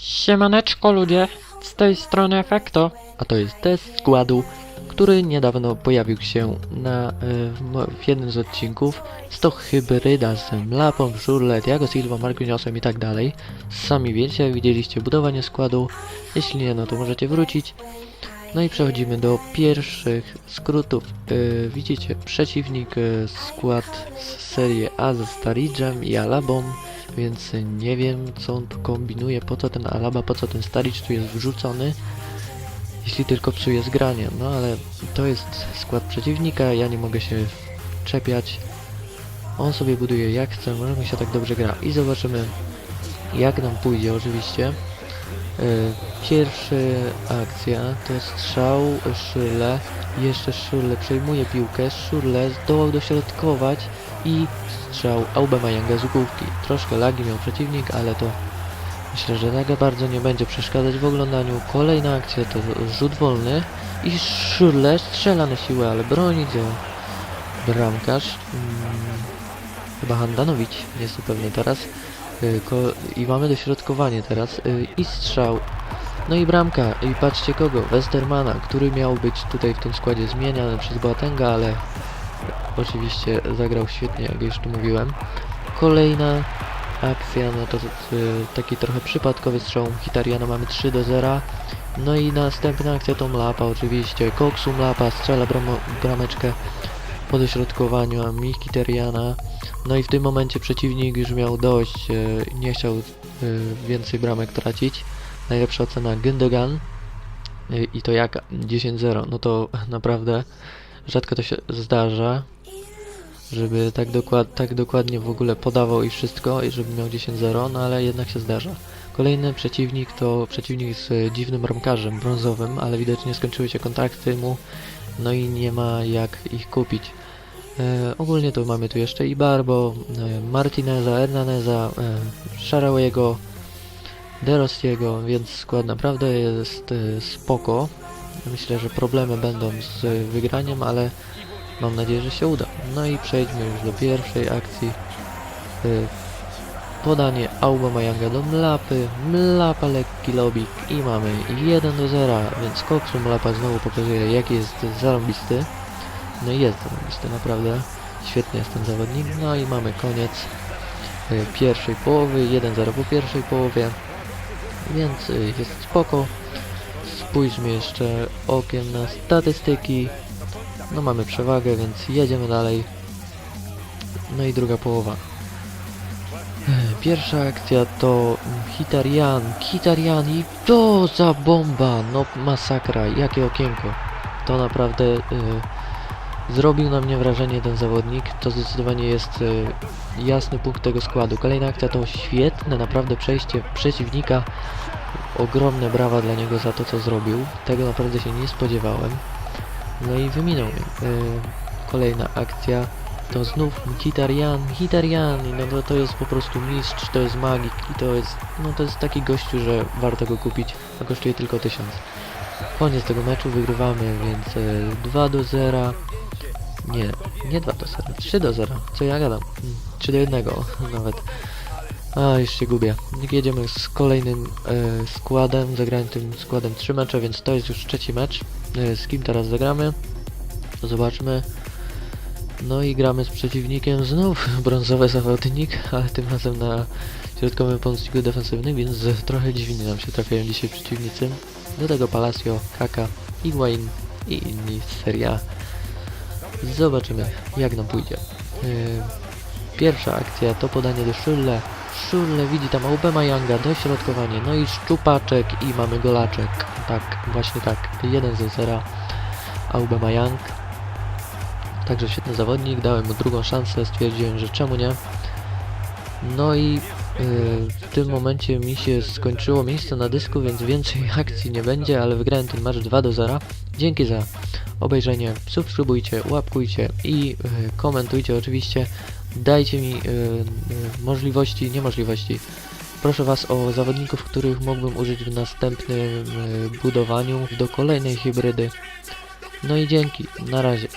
Siemaneczko ludzie, z tej strony Efekto, a to jest test składu, który niedawno pojawił się na, e, w, jednym z odcinków. Jest to hybryda z Mlapą, Szurlet, Jago Silva, Marquiniosem i tak dalej. Sami wiecie, widzieliście budowanie składu, jeśli nie, no to możecie wrócić. No i przechodzimy do pierwszych skrótów. E, widzicie, przeciwnik, e, skład z serii A ze Staridżem i Alabą, więc nie wiem co on tu kombinuje, po co ten Alaba, po co ten Staricz tu jest wrzucony, jeśli tylko psuje zgranie, no ale to jest skład przeciwnika, ja nie mogę się czepiać, on sobie buduje jak chce, może mi się tak dobrze gra i zobaczymy jak nam pójdzie oczywiście. Yy, Pierwsza akcja to strzał Szyle, jeszcze Szyle przejmuje piłkę, Szyle zdołał dośrodkować i strzał Aubameyanga z główki. Troszkę lagi miał przeciwnik, ale to myślę, że tak bardzo nie będzie przeszkadzać w oglądaniu. Kolejna akcja to rzut wolny i Szyle strzela na siłę, ale broni go bramkarz. Mm, chyba Handanowicz, nie jestem pewny teraz. Ko- I mamy dośrodkowanie teraz y, i strzał. No i bramka. I patrzcie kogo? Westermana, który miał być tutaj w tym składzie zmieniany przez Boatenga, ale oczywiście zagrał świetnie, jak już tu mówiłem. Kolejna akcja, no to y, taki trochę przypadkowy strzał Hitariana, mamy 3 do 0. No i następna akcja to Mlapa oczywiście. Koksu Mlapa strzela brameczkę po dośrodkowaniu, a Mkhitarjana. No i w tym momencie przeciwnik już miał dość, e, nie chciał e, więcej bramek tracić. Najlepsza ocena Gündogan e, i to jak 10-0, no to naprawdę rzadko to się zdarza, żeby tak, dokład, tak dokładnie w ogóle podawał i wszystko, i żeby miał 10-0, no ale jednak się zdarza. Kolejny przeciwnik to przeciwnik z dziwnym bramkarzem brązowym, ale widocznie skończyły się kontrakty mu, no i nie ma jak ich kupić. E, ogólnie to mamy tu jeszcze i Barbo, e, Martineza, Hernaneza, e, Sharawayego, Derostiego, więc skład naprawdę jest e, spoko. Myślę, że problemy będą z wygraniem, ale mam nadzieję, że się uda. No i przejdźmy już do pierwszej akcji. E, podanie Aubameyanga do Mlapy, Mlapa lekki lobik i mamy 1 do 0, więc Koksu Mlapa znowu pokazuje jaki jest zarąbisty. No i jest zarąbisty, naprawdę. Świetny jest ten zawodnik. No i mamy koniec y, pierwszej połowy, 1-0 po pierwszej połowie, więc y, jest spoko. Spójrzmy jeszcze okiem na statystyki. No mamy przewagę, więc jedziemy dalej. No i druga połowa. E, Pierwsza akcja to Hitarian, Hitarian i to za bomba, no masakra, jakie okienko. To naprawdę y, zrobił na mnie wrażenie ten zawodnik, to zdecydowanie jest y, jasny punkt tego składu. Kolejna akcja to świetne naprawdę przejście przeciwnika, ogromne brawa dla niego za to co zrobił, tego naprawdę się nie spodziewałem. No i wyminął. Y, kolejna akcja to znów Hitarian, Hitarian, i no to, to jest po prostu mistrz, to jest magik i to jest, no to jest taki gościu, że warto go kupić, a kosztuje tylko 1000. Koniec tego meczu, wygrywamy, więc y, 2 do 0. Nie, nie 2 do 0, 3 do 0. Co ja gadam? Mm, 3 do 1 nawet. A, już się gubię. Jedziemy z kolejnym e, składem. Zagrałem tym składem 3 mecze, więc to jest już trzeci mecz. E, z kim teraz zagramy? Zobaczmy. No i gramy z przeciwnikiem znów brązowy zawodnik, ale tym razem na środkowym pomocniku defensywnym, więc trochę dziwnie nam się trafiają dzisiaj przeciwnicy. Do tego Palacio, Kaka, Higuain i inni z Serie A. Zobaczymy jak nam pójdzie. Yy, Pierwsza akcja to podanie do Szulle. Szulle widzi tam Aubameyanga, dośrodkowanie, no i szczupaczek i mamy golaczek. Tak, właśnie tak, 1 do 0 Aubameyang. Także świetny zawodnik, dałem mu drugą szansę, stwierdziłem, że czemu nie. No i yy, w tym momencie mi się skończyło miejsce na dysku, więc więcej akcji nie będzie, ale wygrałem ten mecz 2 do 0. Dzięki za obejrzenie, subskrybujcie, łapkujcie i yy, komentujcie oczywiście. Dajcie mi yy, yy, możliwości, niemożliwości. Proszę Was o zawodników, których mógłbym użyć w następnym budowaniu do kolejnej hybrydy. No i dzięki, na razie.